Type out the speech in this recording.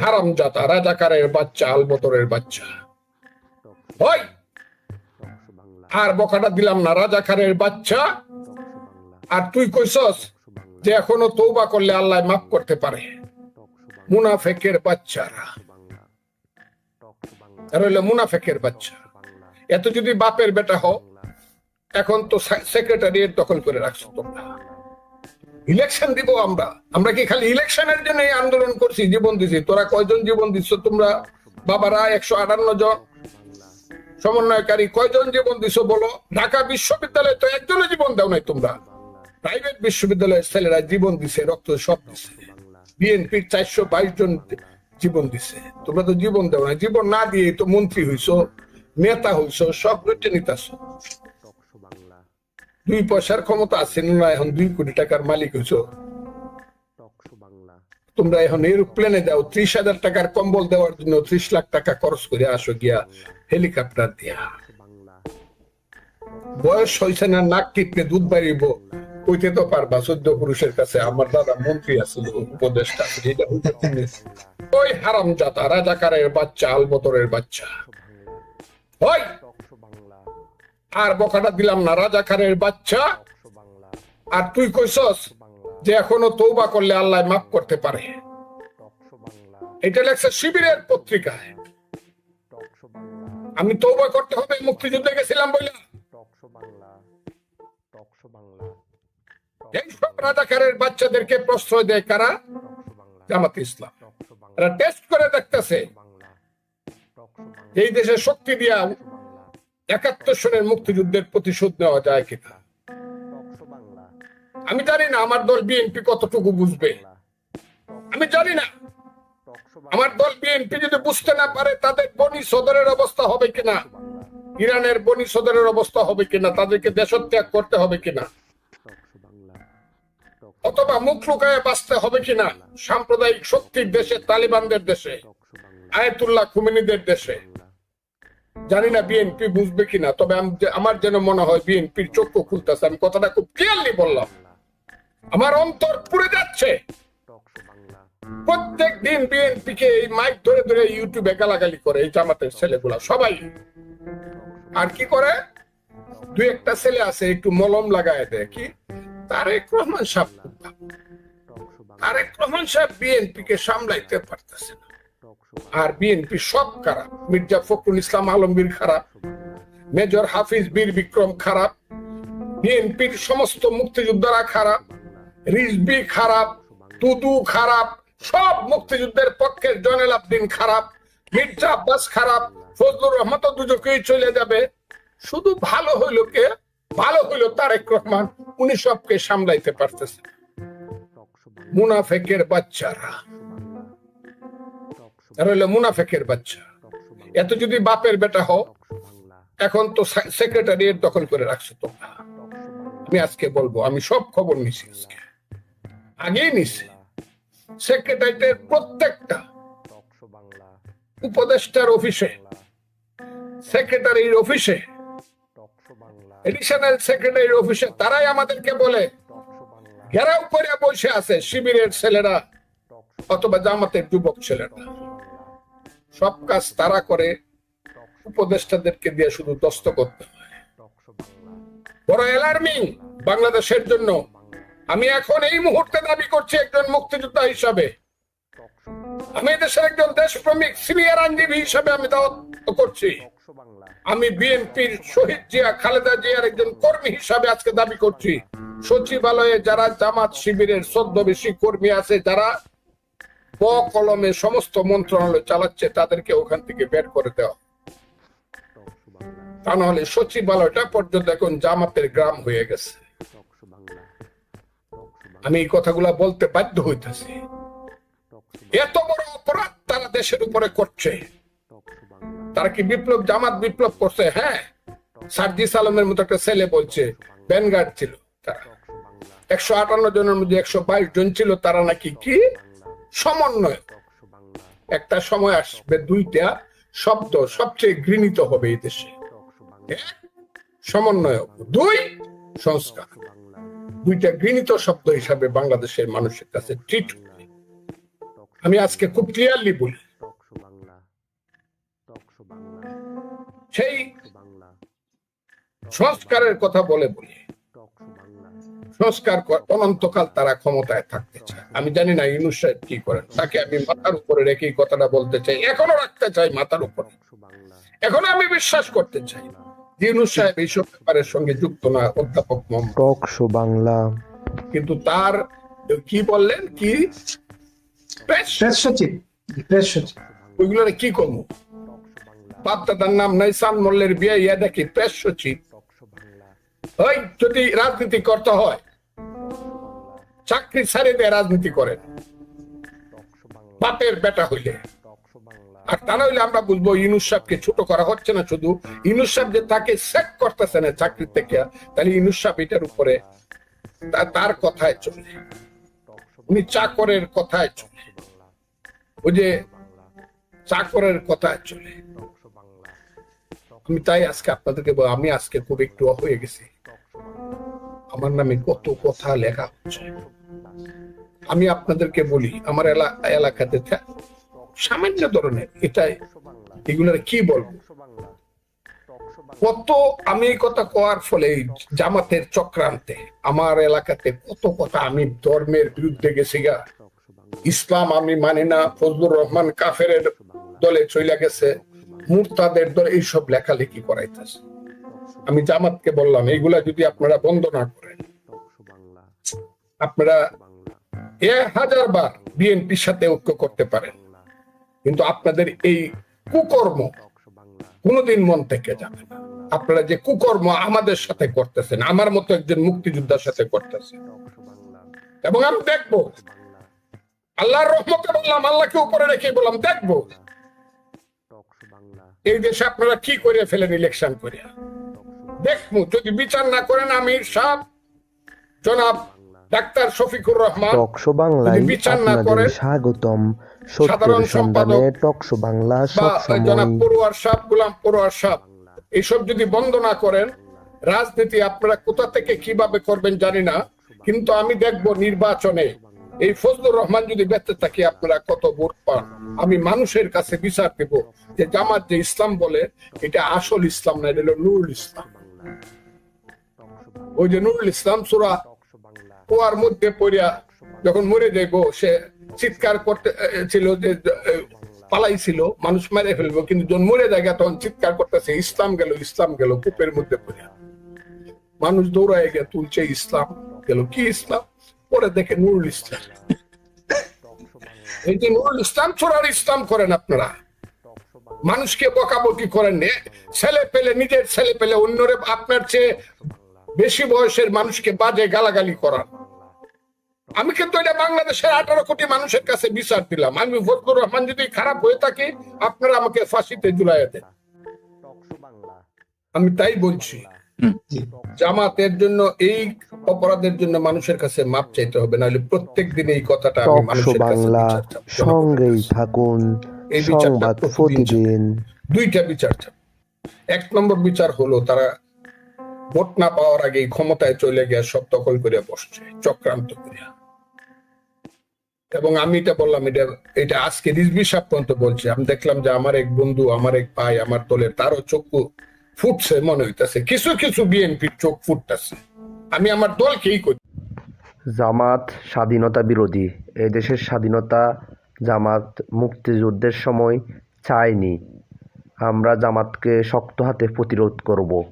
হারাম জাতা রাজাকারের বাচ্চা আলবতরের বাচ্চা। ওই আর বকাটা দিলাম না, রাজাকারের বাচ্চা। আর তুই কইসস যে এখনও তৌবা করলে আল্লাহ মাফ করতে পারে। মুনাফেকের বাচ্চারা। আর হইল মুনাফেকের বাচ্চা। এত যদি বাপের বেটা হও, এখন তো সেক্রেটারিয়েট দখল করে রাখছো তোমরা। ইলেকশন দিব আমরা। আমরা কি খালি ইলেকশনের জন্য এই আন্দোলন করছি, জীবন দিছি? তোরা কয়জন জীবন দিচ্ছ? তোমরা বাবারা একশো আটান্ন জন। সমন্বয়কারী কয়জন জীবন দিছো বলো? ঢাকা বিশ্ববিদ্যালয়ে তো একজনও জীবন দাও নাই তোমরা। প্রাইভেট বিশ্ববিদ্যালয়ের ছেলেরা জীবন দিছে, রক্ত সব দিছে। বিএনপির চারশো বাইশ জন জীবন দিছে। তোমরা তো জীবন দাও না জীবন না দিয়ে তো মন্ত্রী হইছো, নেতা হইছো, সব নিতাছো। দুই পয়সার ক্ষমতা আছে না এখন দুই কোটি টাকার মালিক হইছো। তোমরা এখন এরোপ্লেনে যাও ত্রিশ হাজার টাকার কম্বল দেওয়ার জন্য ত্রিশ লাখ টাকা খরচ করে আসো গিয়া হেলিকপ্টার দিয়া। বয়স হয়েছে না, নাক টিপকে দুধ বাড়িব। কইতে তো পারবা, চোদ্দ পুরুষের কাছে আমার দাদা মন্ত্রী আছিল, উপদেষ্টা। ওই হারাম জাতা রাজাকারের বাচ্চা আলবতরের বাচ্চা। ওই! আর বকাটা দিলাম না রাজাকারের বাচ্চা। আর তুই কইসস যে এখনও তৌবা করলে আল্লাহ মাফ করতে পারে। এটা লেখছে শিবিরের পত্রিকায়। আমি তৌবা করতে হবে, মুক্তিযুদ্ধে গেছিলাম বলে এইসব রাজাকারের বাচ্চাদেরকে প্রশ্রয় দেয় কারা? জামাত ইসলাম। এরা টেস্ট করে দেখতেছে। এই দেশে শক্তি দিয়া একাত্তর সনের মুক্তিযুদ্ধের প্রতিশোধ নেওয়া যায় কিনা? আমি জানি না, আমার দল বিএনপি কতটুকু বুঝবে। আমি জানি না। আমার দল বিএনপি যদি বুঝতে না পারে, তাদের বনি সদরের অবস্থা হবে কিনা? ইরানের বনি সদরের অবস্থা হবে কিনা? তাদেরকে দেশত্যাগ করতে হবে কিনা? অথবা মুখ লুকায় বাঁচতে হবে কিনা? সাম্প্রদায়িক শক্তির দেশে, তালিবানদের দেশে, আয়তুল্লাহ খুমিনীদের দেশে। জানি না বিএনপি বুঝবে কিনা, তবে আমার যেন মনে হয় বিএনপির চক্ষু খুলতেছে, আমি কথাটা খুব ক্লিয়ারলি বললাম। আমার অন্তর পুড়ে যাচ্ছে। প্রত্যেক দিন বিএনপি কে এই মাইক ধরে ধরে ইউটিউবে গালাগালি করে, এই জামাতের ছেলেগুলা, সবাই। আর কি করে? দুই একটা ছেলে আছে, একটু মলম লাগায় দেয়, কি? তারেক রহমান সাহেব। তারেক রহমান সাহেব বিএনপি কে সামলাইতে পারতেছে না। আর বিএনপি সব খারাপ। মির্জা ফখরুল ইসলাম আলমগীর খারাপ। মেজর হাফিজ বীর বিক্রম খারাপ। বিএনপির সমস্ত মুক্তিযোদ্ধারা খারাপ। রিজবি খারাপ। তুদু খারাপ। সব মুক্তিযুদ্ধের পক্ষের জয়নাল খারাপ। মির্জা আব্বাস খারাপ। ফজলুর রহমান দুজকেই চলে যাবে। শুধু ভালো হইল কে? ভালো হইল তারেক রহমান। উনি সবকে সামলাইতে পারতেছে। মুনাফেকের বাচ্চারা। মুনাফেকের বাচ্চা। এত যদি বাপের বেটা হও, এখন তো দখল করে রাখছো তোমরা। আমি আজকে বলব, আমি সব খবর নিছি আজকে। প্রত্যেকটা উপদেষ্টার অফিসে সেক্রেটারির অফিসে এডিশনাল সেক্রেটারির অফিসে তারাই আমাদেরকে বলে, ঘেরাও করে বসে আছে শিবিরের ছেলেরা অথবা জামাতের যুবক ছেলেরা। সব কাজ তারা করে, উপদেষ্টাদেরকে দিয়ে শুধু দস্ত করতে হয়। বড় অ্যালার্মিং বাংলাদেশের জন্য। আমি এখন এই মুহূর্তে দাবি করছি একজন মুক্তিযোদ্ধা হিসাবে। আমি দেশের একজন দেশপ্রেমিক, সিনিয়র আইনজীবী হিসাবে আমি দাওয়াত করছি। আমি বিএনপির শহীদ জিয়া, খালেদা জিয়ার একজন কর্মী হিসাবে আজকে দাবি করছি। সচিবালয়ে যারা জামাত শিবিরের ছদ্মবেশী কর্মী আছে, যারা ব কলমে সমস্ত মন্ত্রণালয় চালাচ্ছে, তাদেরকে ওখান থেকে বের করে দেওয়া। তা নাহলে সচিবালয়টা পর্যন্ত এখন জামাতের গ্রাম হয়ে গেছে। আমি এই কথাগুলা বলতে বাধ্য হইতেছি। এত বড় অপরাধ তারা দেশের উপরে করছে। তারা কি বিপ্লব, জামাত বিপ্লব করছে? হ্যাঁ। সার্জিস আলমের মতো একটা ছেলে বলছে ব্যানগার্ড ছিল তারা। একশো আটান্ন জনের মধ্যে একশো বাইশ জন ছিল, তারা নাকি কি সমন্বয়। একটা সময় আসবে, দুইটা শব্দ সবচেয়ে ঘৃণিত হবে এই দেশে। সমন্বয় দুই, সংস্কার। দুইটা ঘৃণিত শব্দ হিসাবে বাংলাদেশের মানুষের কাছে ট্রিট আমি আজকে খুব ক্লিয়ারলি বলি, সেই সংস্কারের কথা বলে বাংলা সংস্কার কর- অনন্তকাল তারা ক্ষমতায় থাকতে চায়। আমি জানি না ইউনুস সাহেব কি করেন। তাকে আমি মাথার উপরে রেখে কথাটা বলতে চাই। এখনও রাখতে চাই মাথার উপরে। এখনও আমি বিশ্বাস করতে চাই যে ইউনুস সাহেব এইসব ব্যাপারের সঙ্গে যুক্ত না অধ্যাপক মোহাম্মদ। বাংলা। কিন্তু তার কি বললেন? কি? ওইগুলোর কি করব বাপদাদার নাম নাই সান মল্লের বিয়ে ইয়া দেখি প্রেস সচিব। ওই যদি রাজনীতি করতে হয়, চাকরি ছাড়ে দিয়ে রাজনীতি করেন। বাপের বেটা হইলে। আর তা নইলে আমরা বলব ইনুস সাহেবকে ছোট করা হচ্ছে না শুধু। ইনুস সাহেব যে তাকে সেট করতেছে না চাকরি থেকে, তাহলে ইনুস সাহেব এটার উপরে তার কথায় চলে। উনি চাকরের কথায় চলে। ওই যে চাকরের কথায় চলে। আমি তাই আজকে আপনাদেরকে আমি আজকে খুব একটু হয়ে গেছি। আমার নামে কত কথা লেখা হচ্ছে। আমি আপনাদেরকে বলি, আমার এলাকাতে সামান্য ধরনের, এটাই। এগুলোর কি বলব? কত আমি এই কথা কোয়ার ফলে জামাতের চক্রান্তে আমার এলাকাতে কত কথা আমি ধর্মের বিরুদ্ধে গেছি গা। ইসলাম আমি মানি না, ফজলুর রহমান কাফের দলে চলে গেছে। মুরতাদের দলে এইসব লেখালেখি করাইতেছে। আমি জামাতকে বললাম, এইগুলা যদি আপনারা বন্ধ না করেন, আপনারা এ হাজার বার বিএনপির সাথে ঐক্য করতে পারেন। কিন্তু আপনাদের এই কুকর্ম কোনোদিন মন থেকে যাবে না। আপনারা যে কুকর্ম আমাদের সাথে করতেছেন, আমার মতো একজন মুক্তিযোদ্ধার সাথে করতেছেন। এবং আমি দেখব, আল্লাহর রহমতে বললাম, আল্লাহকে উপরে রেখে বললাম, দেখব এই দেশে আপনারা কি করে ফেলেন ইলেকশন করে দেখব যদি বিচার না করেন আমির সাহ জনাব ডাক্তার শফিকুর রহমান টকশো বাংলায় বিচার না করেন, স্বাগতম। সাধারণ সম্পাদক টকশো বাংলা জনাব পড়ুয়ার সাহ গুলাম পড়ুয়ার সাহ এইসব যদি বন্ধ না করেন রাজনীতি আপনারা কোথা থেকে কীভাবে করবেন জানি না কিন্তু আমি দেখব নির্বাচনে এই ফজলুর রহমান যদি বেঁচে থাকে, আপনারা কত ভোট পান? আমি মানুষের কাছে বিচার দেব যে জামাত যে ইসলাম বলে, এটা আসল ইসলাম না, এটা হলো নুরুল ইসলাম। ওই যে নুরুল ইসলাম সুরা কুয়ার মধ্যে পড়িয়া যখন মরে যাইব, সে চিৎকার করতে ছিল যে পালাইছিল, মানুষ মেরে ফেলব, কিন্তু যখন মরে জায়গা তখন চিৎকার করতেছে, ইসলাম গেল ইসলাম গেল, কূপের মধ্যে পড়িয়া। মানুষ দৌড়ায় গিয়ে তুলছে, ইসলাম গেল। কি ইসলাম? পরে দেখে নুরুল ইসলাম। এই যে নুরুল ইসলাম ছোড়ার ইসলাম করেন আপনারা। মানুষকে বকাবকি করেন। ছেলে পেলে নিজের ছেলে পেলে অন্যরে আপনার চেয়ে বেশি বয়সের মানুষকে বাজে গালাগালি করান। আমি কিন্তু এটা বাংলাদেশের আঠারো কোটি মানুষের কাছে বিচার দিলাম। আমি ফজলুর রহমান যদি খারাপ হয়ে থাকি, আপনারা আমাকে ফাঁসিতে ঝুলাই দেন। আমি তাই বলছি। জামাতের জন্য এই অপরাধের জন্য মানুষের কাছে মাপ চাইতে হবে নাহলে প্রত্যেক দিন এই কথাটা আমি মানুষের কাছে বাংলা সঙ্গেই থাকুন এই বিচারটা সংবাদ প্রতিদিন দুইটা বিচার এক নম্বর বিচার হলো তারা ভোট না পাওয়ার আগে ক্ষমতায় চলে গিয়ে সব দখল করে বসছে চক্রান্ত করিয়া। এবং আমি এটা বললাম এটা এটা আজকে রিজবি সাহেব পর্যন্ত বলছে। আমি দেখলাম যে আমার এক বন্ধু আমার এক ভাই আমার দলের তারও চক্ষু ফুটছে, মনে হইতেছে। কিছু কিছু বিএনপির চোখ ফুটতেছে। আমি আমার দলকেই করি জামাত স্বাধীনতা বিরোধী। এই দেশের স্বাধীনতা জামাত মুক্তিযুদ্ধের সময় চায়নি। আমরা জামাতকে শক্ত হাতে প্রতিরোধ করব।